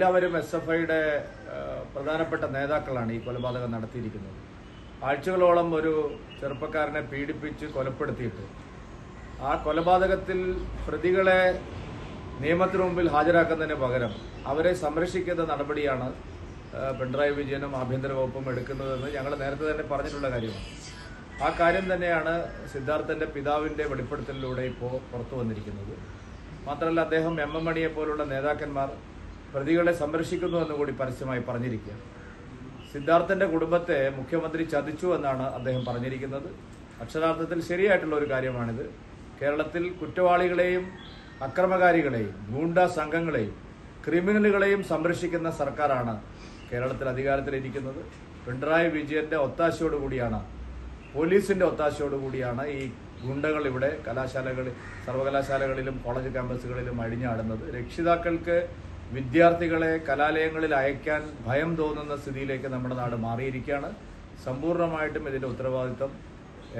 എല്ലാവരും S F ഐയുടെ പ്രധാനപ്പെട്ട നേതാക്കളാണ് ഈ കൊലപാതകം നടത്തിയിരിക്കുന്നത്. ആഴ്ചകളോളം ഒരു ചെറുപ്പക്കാരനെ പീഡിപ്പിച്ച് കൊലപ്പെടുത്തിയിട്ട് ആ കൊലപാതകത്തിൽ പ്രതികളെ നിയമത്തിനു മുമ്പിൽ ഹാജരാക്കുന്നതിന് പകരം അവരെ സംരക്ഷിക്കുന്ന നടപടിയാണ് പിണറായി വിജയനും ആഭ്യന്തര വകുപ്പും എടുക്കുന്നതെന്ന് ഞങ്ങൾ നേരത്തെ തന്നെ പറഞ്ഞിട്ടുള്ള കാര്യമാണ്. ആ കാര്യം തന്നെയാണ് സിദ്ധാർത്ഥന്റെ പിതാവിന്റെ വെളിപ്പെടുത്തലിലൂടെ ഇപ്പോൾ പുറത്തു വന്നിരിക്കുന്നത്. മാത്രമല്ല അദ്ദേഹം എം എം മണിയെ പോലുള്ള നേതാക്കന്മാർ പ്രതികളെ സംരക്ഷിക്കുന്നു എന്ന് കൂടി പരസ്യമായി പറഞ്ഞിരിക്കുക. സിദ്ധാർത്ഥന്റെ കുടുംബത്തെ മുഖ്യമന്ത്രി ചതിച്ചു എന്നാണ് അദ്ദേഹം പറഞ്ഞിരിക്കുന്നത്. അക്ഷരാർത്ഥത്തിൽ ശരിയായിട്ടുള്ള ഒരു കാര്യമാണിത്. കേരളത്തിൽ കുറ്റവാളികളെയും അക്രമകാരികളെയും ഗൂണ്ട സംഘങ്ങളെയും ക്രിമിനലുകളെയും സംരക്ഷിക്കുന്ന സർക്കാരാണ് കേരളത്തിൽ അധികാരത്തിലിരിക്കുന്നത്. പിണറായി വിജയന്റെ ഒത്താശയോടുകൂടിയാണ് പോലീസിന്റെ ഒത്താശയോടുകൂടിയാണ് ഈ ഗുണ്ടകൾ ഇവിടെ കലാശാലകളിൽ സർവകലാശാലകളിലും കോളേജ് ക്യാമ്പസുകളിലും അഴിഞ്ഞാടുന്നത്. രക്ഷിതാക്കൾക്ക് വിദ്യാർത്ഥികളെ കലാലയങ്ങളിൽ അയക്കാൻ ഭയം തോന്നുന്ന സ്ഥിതിയിലേക്ക് നമ്മുടെ നാട് മാറിയിരിക്കുകയാണ്. സമ്പൂർണമായിട്ടും ഇതിന്റെ ഉത്തരവാദിത്തം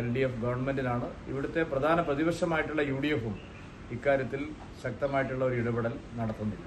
എൽ ഡി എഫ് ഗവൺമെന്റിനാണ്. ഇവിടുത്തെ പ്രധാന പ്രതിപക്ഷമായിട്ടുള്ള യു ഡി എഫും ഇക്കാര്യത്തിൽ ശക്തമായിട്ടുള്ള ഒരു ഇടപെടൽ നടത്തുന്നില്ല.